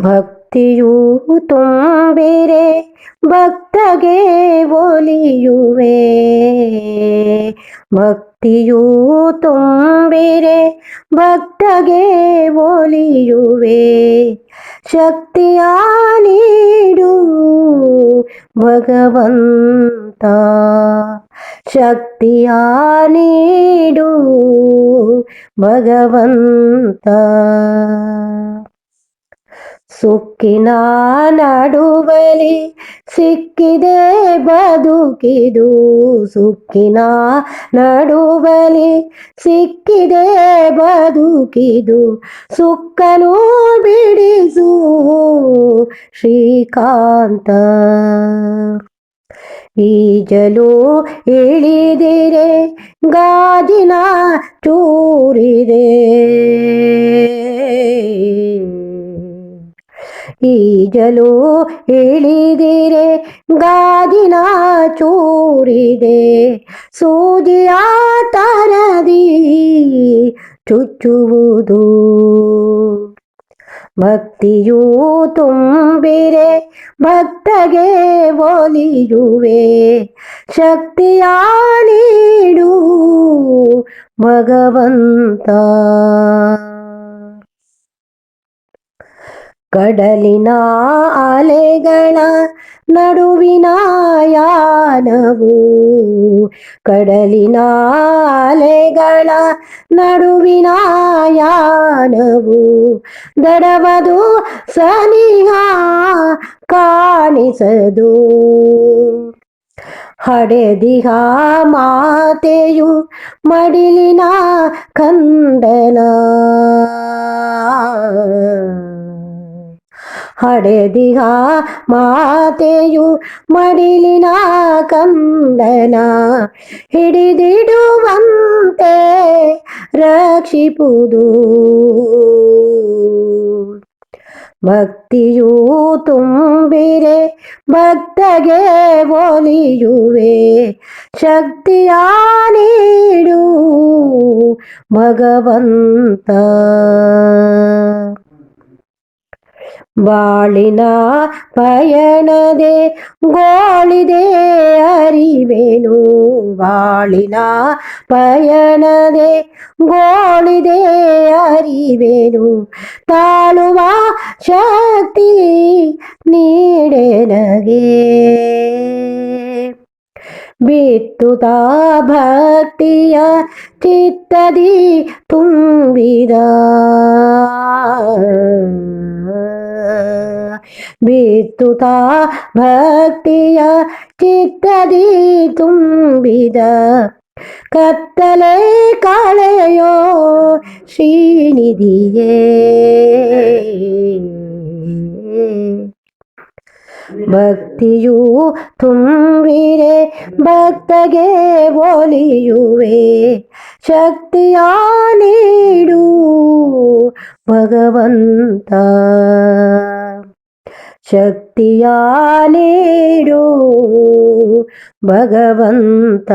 ಭಕ್ತಿಯು ತುಂಬಿರೆ ಭಕ್ತಗೆ ಒಲಿಯುವೆ. ಭಕ್ತಿಯು ತುಂಬಿರೆ ಭಕ್ತಗೆ ಒಲಿಯುವೆ. ಶಕ್ತಿಯ ನೀಡು ಭಗವಂತ ಶಕ್ತಿಯ ನೀಡು ಭಗವಂತ. ಸುಕ್ಕಿನ ನಡುವಲಿ ಸಿಕ್ಕಿದೆ ಬದುಕಿದು. ಸುಕ್ಕಿನ ನಡುವಲಿ ಸಿಕ್ಕಿದೆ ಬದುಕಿದು. ಸುಕ್ಕನು ಬಿಡಿಸು ಶ್ರೀಕಾಂತ. ಈಜಲು ಇಳಿದಿರೆ ಗಾಜಿನ ಚೂರಿದೆ. ಈಜಲು ಇಳಿದಿರೆ ಗಾಜಿನ ಚೂರಿದೆ ಸೂಜಿಯ ತರದಿ ಚುಚ್ಚುವುದು. ಭಕ್ತಿಯೂ ತುಂಬಿರೆ ಭಕ್ತಗೆ ಒಲಿಯುವೆ ಶಕ್ತಿಯ ನೀಡು ಭಗವಂತ. ಕಡಲಿನ ಅಲೆಗಳ ನಡುವಿನ ಯಾನವು. ಕಡಲಿನ ಅಲೆಗಳ ನಡುವಿನ ಯಾನವು. ದಡವದು ಸನಿಹ ಕಾಣಿಸದು. ಹಡೆದಿಹ ಮಾತೆಯು ಮಡಿಲಿನ ಕಂದನ. ಹಡೆದಿಹ ಮಾತೆಯು ಮಡಿಲಿನ ಕಂದನ. ಹಿಡಿದಿಡುವಂತೆ ರಕ್ಷಿಪುದು. ಭಕ್ತಿಯು ತುಂಬಿರೆ ಭಕ್ತಗೆ ಒಲಿಯುವೆ. ಶಕ್ತಿಯ ನೀಡು ಭಗವಂತ. ಬಾಳಿನ ಪಯಣದೆ ಗೋಳಿದೆ ಅರಿವೆನು. ಬಾಳಿನ ಪಯಣದೆ ಗೋಳಿದೆ ಅರಿವೆನು. ತಾಳುವ ಶಕ್ತಿ ನೀಡೆನಗೆ ಬಿತ್ತುತ್ತಾ ಭಕ್ತಿಯ ಚಿತ್ತದಿ ತುಂಬಿದ. ಬಿತ್ತುತ್ತಾ ಭಕ್ತಿಯ ಚಿತ್ತದಿ ತುಂಬಿದ ಕತ್ತಲೆ ಕಾಳೆಯೋ ಶ್ರೀನಿಧಿಯೇ. ಭಕ್ತಿಯು ತುಂಬಿರೆ ಭಕ್ತಗೆ ಒಲಿಯುವೆ ಶಕ್ತಿಯ ನೀಡು ಭಗವಂತ. ಶಕ್ತಿಯ ನೀಡು ಭಗವಂತ